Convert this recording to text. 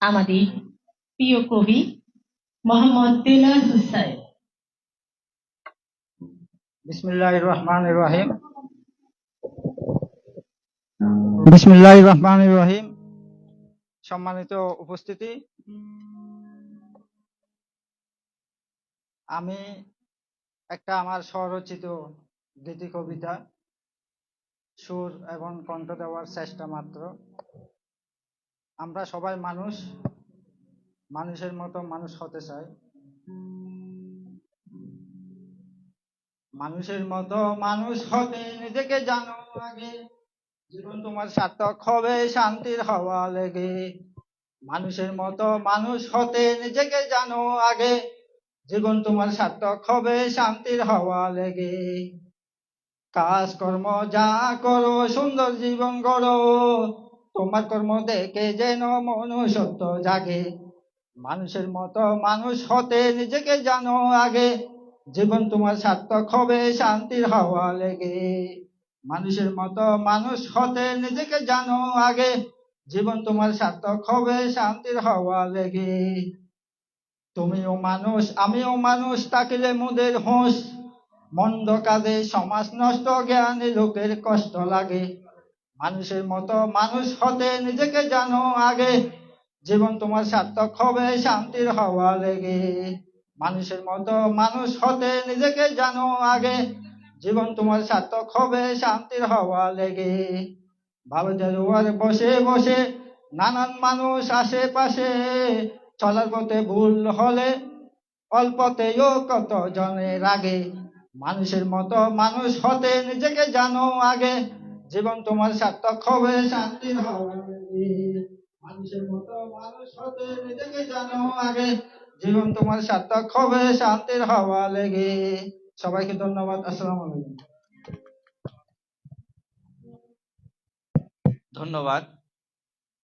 আমাদের প্রিয় কবি মোহাম্মদ দিলার হুসাইন। বিসমিল্লাহ রহমান রহিম। বিসমিল্লাহ রহমান রহিম। সম্মানিত উপস্থিতি। আমি একটা আমার স্বরচিত গীতি কবিতা সুর এবং কণ্ঠ দেওয়ার চেষ্টা মাত্র। আমরা সবাই মানুষ, মানুষের মতো মানুষ হতে চাই। মানুষের মতো মানুষ হতে নিজেকে জানো আগে, জীবন তোমার সার্থক হবে, শান্তির হওয়া লেগে। মানুষের মতো মানুষ হতে নিজেকে জানো আগে, জীবন তোমার সার্থক হবে, শান্তির হওয়া লেগে। কাজকর্ম যা করো, সুন্দর জীবন গড়ো। তোমার কর্ম দেখে যেন মনুষ্যত্ব জাগে। মানুষের মতো মানুষ হতে নিজেকে জানো আগে। জীবন তোমার সার্থক হবে, শান্তির হাওয়া লেগে। মানুষের মতো মানুষ হতে নিজেকে জানো আগে। জীবন তোমার সার্থক হবে, শান্তির হাওয়া লেগে। তুমিও মানুষ, আমিও মানুষ, তাকিলে মুদের হোঁশ। মন্দ কাজে সমাজ নষ্ট, জ্ঞানী লোকের কষ্ট লাগে। মানুষের মতো মানুষ হতে নিজেকে জানো আগে। জীবন তোমার সার্থক হবে, শান্তির হওয়া লেগে। মানুষের মতো মানুষ হতে নিজেকে জানো আগে। জীবন তোমার সার্থক হবে, শান্তির হওয়া লেগে। ভালো জেলুয়ার বসে বসে নানান মানুষ আশেপাশে চলার পথে ভুল হলে অল্পতেও কত জনের আগে? মানুষের মতো মানুষ হতে নিজেকে জানো আগে। জীবন তোমার সার্থক হবে, শান্তি হবে। মানুষের মতো নিজেকে জানো আগে। জীবন তোমার সার্থক হবে, শান্তির হওয়া লেগে। সবাইকে ধন্যবাদ, আসসালাম আলাইকুম। ধন্যবাদ।